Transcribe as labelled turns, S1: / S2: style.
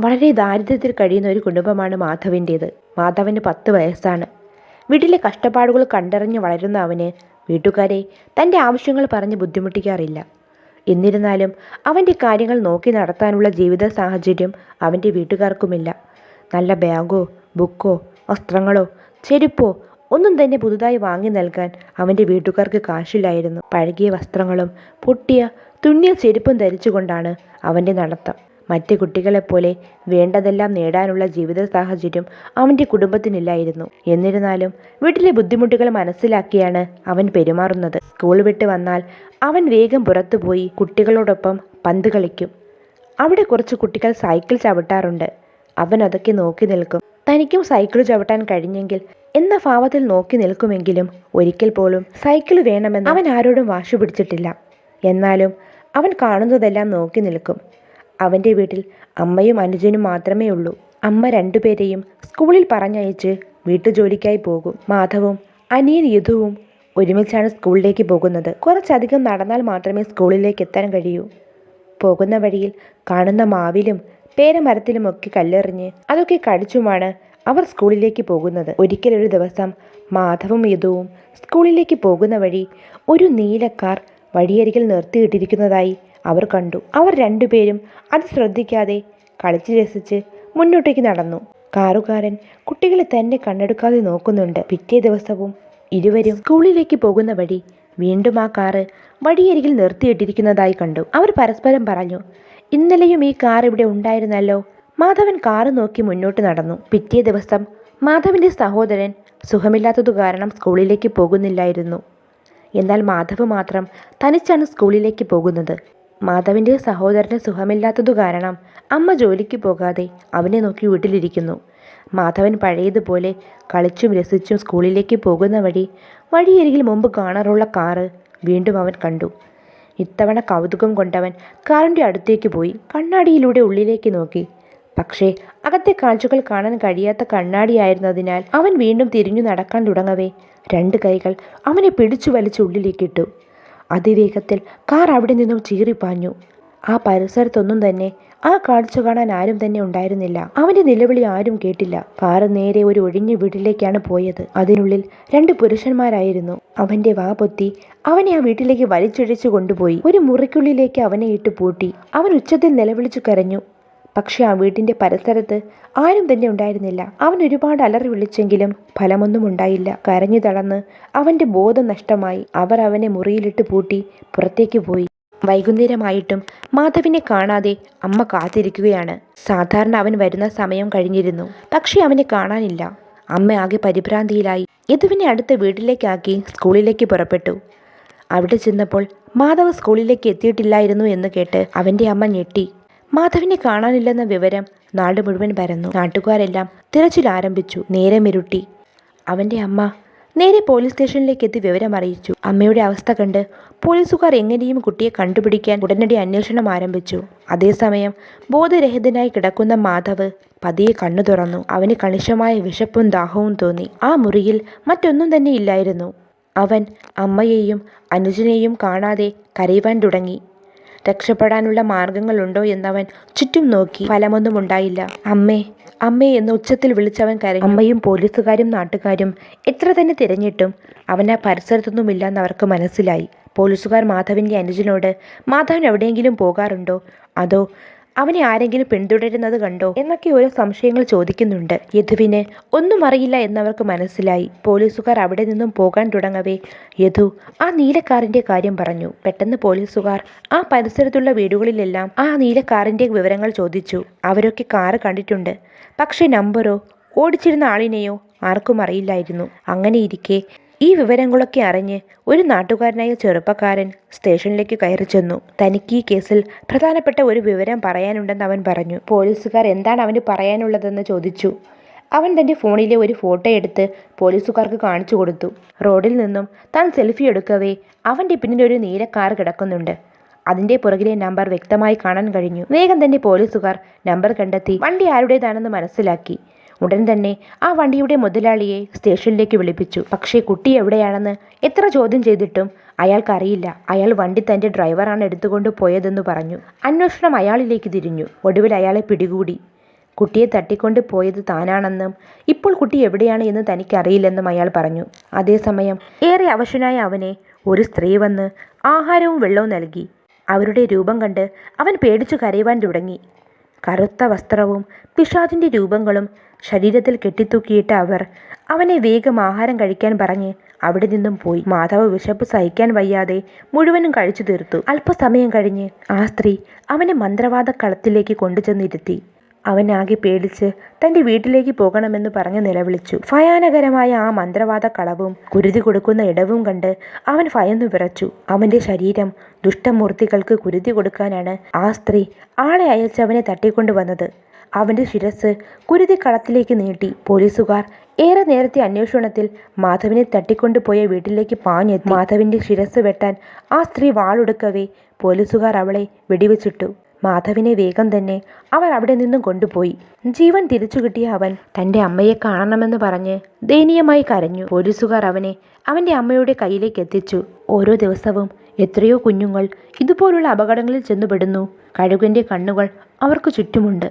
S1: വളരെ ദാരിദ്ര്യത്തിൽ കഴിയുന്ന ഒരു കുടുംബമാണ് മാധവിന്റേത്. മാധവന് പത്ത് വയസ്സാണ്. വീട്ടിലെ കഷ്ടപ്പാടുകൾ കണ്ടറിഞ്ഞ് വളരുന്ന അവന് വീട്ടുകാരെ തന്റെ ആവശ്യങ്ങൾ പറഞ്ഞ് ബുദ്ധിമുട്ടിക്കാറില്ല. എന്നിരുന്നാലും അവന്റെ കാര്യങ്ങൾ നോക്കി നടത്താനുള്ള ജീവിത സാഹചര്യം അവന്റെ വീട്ടുകാർക്കുമില്ല. നല്ല ബാഗോ ബുക്കോ വസ്ത്രങ്ങളോ ചെരുപ്പോ ഒന്നും തന്നെ പുതുതായി വാങ്ങി നൽകാൻ അവന്റെ വീട്ടുകാർക്ക് കാശില്ലായിരുന്നു. പഴകിയ വസ്ത്രങ്ങളും പൊട്ടിയ തുന്നിയ ചെരുപ്പും ധരിച്ചുകൊണ്ടാണ് അവന്റെ നടത്തം. മറ്റ് കുട്ടികളെപ്പോലെ വേണ്ടതെല്ലാം നേടാനുള്ള ജീവിത സാഹചര്യം അവന്റെ കുടുംബത്തിനില്ലായിരുന്നു. എന്നിരുന്നാലും വീട്ടിലെ ബുദ്ധിമുട്ടുകൾ മനസ്സിലാക്കിയാണ് അവൻ പെരുമാറുന്നത്. സ്കൂൾ വിട്ട് വന്നാൽ അവൻ വേഗം പുറത്തുപോയി കുട്ടികളോടൊപ്പം പന്ത് കളിക്കും. അവിടെ കുറച്ച് കുട്ടികൾ സൈക്കിൾ ചവിട്ടാറുണ്ട്. അവൻ അതൊക്കെ നോക്കി നിൽക്കും. തനിക്കും സൈക്കിൾ ചവിട്ടാൻ കഴിഞ്ഞെങ്കിൽ എന്ന ഭാവത്തിൽ നോക്കി നിൽക്കുമെങ്കിലും ഒരിക്കൽ പോലും സൈക്കിൾ വേണമെന്ന് അവൻ ആരോടും വാശി പിടിച്ചിട്ടില്ല. എന്നാലും അവൻ കാണുന്നതെല്ലാം നോക്കി നിൽക്കും. അവന്റെ വീട്ടിൽ അമ്മയും അനുജനും മാത്രമേ ഉള്ളൂ അമ്മ രണ്ടുപേരെയും സ്കൂളിൽ പറഞ്ഞയച്ച് വീട്ടുജോലിക്കായി പോകും. മാധവും അനിയൻ യുധുവും ഒരുമിച്ചാണ് സ്കൂളിലേക്ക് പോകുന്നത്. കുറച്ചധികം നടന്നാൽ മാത്രമേ സ്കൂളിലേക്ക് എത്താൻ കഴിയൂ. പോകുന്ന വഴിയിൽ കാണുന്ന മാവിലും പേരമരത്തിലുമൊക്കെ കല്ലെറിഞ്ഞ് അതൊക്കെ കടിച്ചുമാണ് അവർ സ്കൂളിലേക്ക് പോകുന്നത്. ഒരിക്കലൊരു ദിവസം മാധവും യദുവും സ്കൂളിലേക്ക് പോകുന്ന വഴി ഒരു നീലക്കാർ വഴിയരികിൽ നിർത്തിയിട്ടിരിക്കുന്നതായി അവർ കണ്ടു. അവർ രണ്ടുപേരും അത് ശ്രദ്ധിക്കാതെ കളിച്ച് രസിച്ച് മുന്നോട്ടേക്ക് നടന്നു. കാറുകാരൻ കുട്ടികളെ തന്നെ കണ്ണെടുക്കാതെ നോക്കുന്നുണ്ട്. പിറ്റേ ദിവസവും ഇരുവരും സ്കൂളിലേക്ക് പോകുന്ന വഴി വീണ്ടും ആ കാറ് വഴിയരികിൽ നിർത്തിയിട്ടിരിക്കുന്നതായി കണ്ടു. അവർ പരസ്പരം പറഞ്ഞു ഇന്നലെയും ഈ കാർ ഇവിടെ ഉണ്ടായിരുന്നല്ലോ. മാധവൻ കാറ് നോക്കി മുന്നോട്ട് നടന്നു. പിറ്റേ ദിവസം മാധവന്റെ സഹോദരൻ സുഖമില്ലാത്തതു കാരണം സ്കൂളിലേക്ക് പോകുന്നില്ലായിരുന്നു. എന്നാൽ മാധവ് മാത്രം തനിച്ചാണ് സ്കൂളിലേക്ക് പോകുന്നത്. മാധവിന്റെ സഹോദരന് സുഖമില്ലാത്തതു കാരണം അമ്മ ജോലിക്ക് പോകാതെ അവനെ നോക്കി വീട്ടിലിരിക്കുന്നു. മാധവൻ പഴയതുപോലെ കളിച്ചും രസിച്ചും സ്കൂളിലേക്ക് പോകുന്ന വഴി വഴിയരികിൽ മുമ്പ് കാണാറുള്ള കാറ് വീണ്ടും അവൻ കണ്ടു. ഇത്തവണ കൗതുകം കൊണ്ടവൻ കാറിന്റെ അടുത്തേക്ക് പോയി കണ്ണാടിയിലൂടെ ഉള്ളിലേക്ക് നോക്കി. പക്ഷേ അകത്തെ കാഴ്ചകൾ കാണാൻ കഴിയാത്ത കണ്ണാടിയായിരുന്നതിനാൽ അവൻ വീണ്ടും തിരിഞ്ഞു നടക്കാൻ തുടങ്ങവേ. രണ്ട് കൈകൾ അവനെ പിടിച്ചു വലിച്ച് ഉള്ളിലേക്കിട്ടു അതിവേഗത്തിൽ കാർ അവിടെ നിന്നും ചീറിപ്പാഞ്ഞു ആ പരിസരത്തൊന്നും തന്നെ ആ കാഴ്ച കാണാൻ ആരും തന്നെ ഉണ്ടായിരുന്നില്ല. അവന്റെ നിലവിളി ആരും കേട്ടില്ല. കാർ നേരെ ഒരു ഒഴിഞ്ഞ വീട്ടിലേക്കാണ് പോയത്. അതിനുള്ളിൽ രണ്ട് പുരുഷന്മാരായിരുന്നു. അവന്റെ വാ പൊത്തി അവനെ ആ വീട്ടിലേക്ക് വലിച്ചിഴച്ചു കൊണ്ടുപോയി. ഒരു മുറിക്കുള്ളിലേക്ക് അവനെ ഇട്ട് പൂട്ടി. അവൻ ഉച്ചത്തിൽ നിലവിളിച്ചു കരഞ്ഞു. പക്ഷെ ആ വീടിന്റെ പരിസരത്ത് ആരും തന്നെ ഉണ്ടായിരുന്നില്ല. അവൻ ഒരുപാട് അലറി വിളിച്ചെങ്കിലും ഫലമൊന്നും ഉണ്ടായില്ല. കരഞ്ഞു തളർന്ന് അവന്റെ ബോധം നഷ്ടമായി. അവർ അവനെ മുറിയിലിട്ട് പൂട്ടി പുറത്തേക്ക് പോയി. വൈകുന്നേരമായിട്ടും മാധവിനെ കാണാതെ അമ്മ കാത്തിരിക്കുകയാണ്. സാധാരണ അവൻ വരുന്ന സമയം കഴിഞ്ഞിരുന്നു. പക്ഷേ അവനെ കാണാനില്ല. അമ്മ ആകെ പരിഭ്രാന്തിയിലായി. യദുവിനെ അടുത്ത വീട്ടിലേക്കാക്കി സ്കൂളിലേക്ക് പുറപ്പെട്ടു. അവിടെ ചെന്നപ്പോൾ മാധവ് സ്കൂളിലേക്ക് എത്തിയിട്ടില്ലായിരുന്നു എന്ന് കേട്ട് അവന്റെ അമ്മ ഞെട്ടി. മാധവിനെ കാണാനില്ലെന്ന വിവരം നാട് മുഴുവൻ പരന്നു. നാട്ടുകാരെല്ലാം തിരച്ചിൽ ആരംഭിച്ചു. നേരെ നേരമിരുട്ടി അവന്റെ അമ്മ നേരെ പോലീസ് സ്റ്റേഷനിലേക്ക് എത്തി വിവരം അറിയിച്ചു. അമ്മയുടെ അവസ്ഥ കണ്ട് പോലീസുകാർ എങ്ങനെയും കുട്ടിയെ കണ്ടുപിടിക്കാൻ ഉടനടി അന്വേഷണം ആരംഭിച്ചു. അതേസമയം ബോധരഹിതനായി കിടക്കുന്ന മാധവ് പതിയെ കണ്ണു തുറന്നു. അവന് കണിശമായ വിശപ്പും ദാഹവും തോന്നി. ആ മുറിയിൽ മറ്റൊന്നും തന്നെ ഇല്ലായിരുന്നു. അവൻ അമ്മയെയും അനുജനെയും കാണാതെ കരയുവാൻ തുടങ്ങി. രക്ഷപ്പെടാനുള്ള മാർഗങ്ങളുണ്ടോ എന്നവൻ ചുറ്റും നോക്കി. ഫലമൊന്നും ഉണ്ടായില്ല. അമ്മേ അമ്മേ എന്ന് ഉച്ചത്തിൽ വിളിച്ചവൻ കരഞ്ഞു. അമ്മയും പോലീസുകാരും നാട്ടുകാരും എത്ര തന്നെ തിരഞ്ഞിട്ടും അവനെ ആ പരിസരത്തൊന്നുമില്ലെന്ന് അവർക്ക് മനസ്സിലായി. പോലീസുകാർ മാധവിന്റെ അനുജനോട് മാധവൻ എവിടെയെങ്കിലും പോകാറുണ്ടോ? അതോ അവനെ ആരെങ്കിലും പിന്തുടരുന്നത് കണ്ടോ എന്നൊക്കെ ഓരോ സംശയങ്ങൾ ചോദിക്കുന്നുണ്ട്. യദുവിന് ഒന്നും അറിയില്ല എന്നവർക്ക് മനസ്സിലായി. പോലീസുകാർ അവിടെ നിന്നും പോകാൻ തുടങ്ങവേ. യദു ആ നീലക്കാറിന്റെ കാര്യം പറഞ്ഞു. പെട്ടെന്ന് പോലീസുകാർ ആ പരിസരത്തുള്ള വീടുകളിലെല്ലാം ആ നീലക്കാറിന്റെ വിവരങ്ങൾ ചോദിച്ചു. അവരൊക്കെ കാറ് കണ്ടിട്ടുണ്ട്. പക്ഷേ നമ്പറോ ഓടിച്ചിരുന്ന ആളിനെയോ ആർക്കും അറിയില്ലായിരുന്നു. അങ്ങനെ ഇരിക്കെ ഈ വിവരങ്ങളൊക്കെ അറിഞ്ഞ് ഒരു നാട്ടുകാരനായ ചെറുപ്പക്കാരൻ സ്റ്റേഷനിലേക്ക് കയറി ചെന്നു. തനിക്ക് ഈ കേസിൽ പ്രധാനപ്പെട്ട ഒരു വിവരം പറയാനുണ്ടെന്ന് അവൻ പറഞ്ഞു. പോലീസുകാർ എന്താണ് അവന് പറയാനുള്ളതെന്ന് ചോദിച്ചു. അവൻ തന്റെ ഫോണിലെ ഒരു ഫോട്ടോ എടുത്ത് പോലീസുകാർക്ക് കാണിച്ചു കൊടുത്തു. റോഡിൽ നിന്നും താൻ സെൽഫി എടുക്കവേ അവന്റെ പിന്നിൽ ഒരു നീല കാർ കിടക്കുന്നുണ്ട്. അതിന്റെ പുറകിലെ നമ്പർ വ്യക്തമായി കാണാൻ കഴിഞ്ഞു. വേഗം തന്നെ പോലീസുകാർ നമ്പർ കണ്ടെത്തി. വണ്ടി ആരുടേതാണെന്ന് മനസ്സിലാക്കി. ഉടൻ തന്നെ ആ വണ്ടിയുടെ മുതലാളിയെ സ്റ്റേഷനിലേക്ക് വിളിപ്പിച്ചു. പക്ഷേ കുട്ടി എവിടെയാണെന്ന് എത്ര ചോദ്യം ചെയ്തിട്ടും അയാൾക്കറിയില്ല. അയാൾ വണ്ടി തന്റെ ഡ്രൈവറാണ് എടുത്തുകൊണ്ട് പോയതെന്ന് പറഞ്ഞു. അന്വേഷണം അയാളിലേക്ക് തിരിഞ്ഞു. ഒടുവിൽ അയാളെ പിടികൂടി. കുട്ടിയെ തട്ടിക്കൊണ്ട് പോയത് താനാണെന്നും ഇപ്പോൾ കുട്ടി എവിടെയാണ് എന്ന് തനിക്കറിയില്ലെന്നും അയാൾ പറഞ്ഞു. അതേസമയം ഏറെ അവശനായ അവനെ ഒരു സ്ത്രീ വന്ന് ആഹാരവും വെള്ളവും നൽകി. അവരുടെ രൂപം കണ്ട് അവൻ പേടിച്ചു കരയുവാൻ തുടങ്ങി. കറുത്ത വസ്ത്രവും പിശാചിന്റെ രൂപങ്ങളും ശരീരത്തിൽ കെട്ടിത്തൂക്കിയിട്ട് അവർ അവനെ വേഗം ആഹാരം കഴിക്കാൻ പറഞ്ഞ് അവിടെ നിന്നും പോയി. മാധവ് വിശപ്പ് സഹിക്കാൻ വയ്യാതെ മുഴുവനും കഴിച്ചു തീർത്തു. അല്പസമയം കഴിഞ്ഞ് ആ സ്ത്രീ അവനെ മന്ത്രവാദ കളത്തിലേക്ക് കൊണ്ടുചെന്നിരുത്തി. അവനാകെ പേടിച്ച് തന്റെ വീട്ടിലേക്ക് പോകണമെന്ന് പറഞ്ഞ് നിലവിളിച്ചു. ഭയാനകരമായ ആ മന്ത്രവാദ കളവും കുരുതി കൊടുക്കുന്ന ഇടവും കണ്ട് അവൻ ഭയന്നു വിറച്ചു. അവന്റെ ശരീരം ദുഷ്ടമൂർത്തികൾക്ക് കുരുതി കൊടുക്കാനാണ് ആ സ്ത്രീ ആളെ അയച്ചവനെ തട്ടിക്കൊണ്ടു തട്ടിക്കൊണ്ടുവന്നത് അവന്റെ ശിരസ് കുരുതി കളത്തിലേക്ക് നീട്ടി. പോലീസുകാർ ഏറെ നേരത്തെ അന്വേഷണത്തിൽ മാധവിനെ തട്ടിക്കൊണ്ടുപോയ വീട്ടിലേക്ക് പാഞ്ഞെത്തി. മാധവിന്റെ ശിരസ് വെട്ടാൻ ആ സ്ത്രീ വാളെടുക്കവേ പോലീസുകാർ അവളെ വെടിവെച്ചിട്ടു. മാധവിനെ വേഗം തന്നെ അവർ അവിടെ നിന്നും കൊണ്ടുപോയി. ജീവൻ തിരിച്ചു കിട്ടിയ അവൻ തന്റെ അമ്മയെ കാണണമെന്ന് പറഞ്ഞ് ദയനീയമായി കരഞ്ഞു. പോലീസുകാർ അവനെ അവന്റെ അമ്മയുടെ കയ്യിലേക്ക് എത്തിച്ചു. ഓരോ ദിവസവും എത്രയോ കുഞ്ഞുങ്ങൾ ഇതുപോലുള്ള അപകടങ്ങളിൽ ചെന്നുപെടുന്നു. കഴുകന്റെ കണ്ണുകൾ അവർക്ക് ചുറ്റുമുണ്ട്.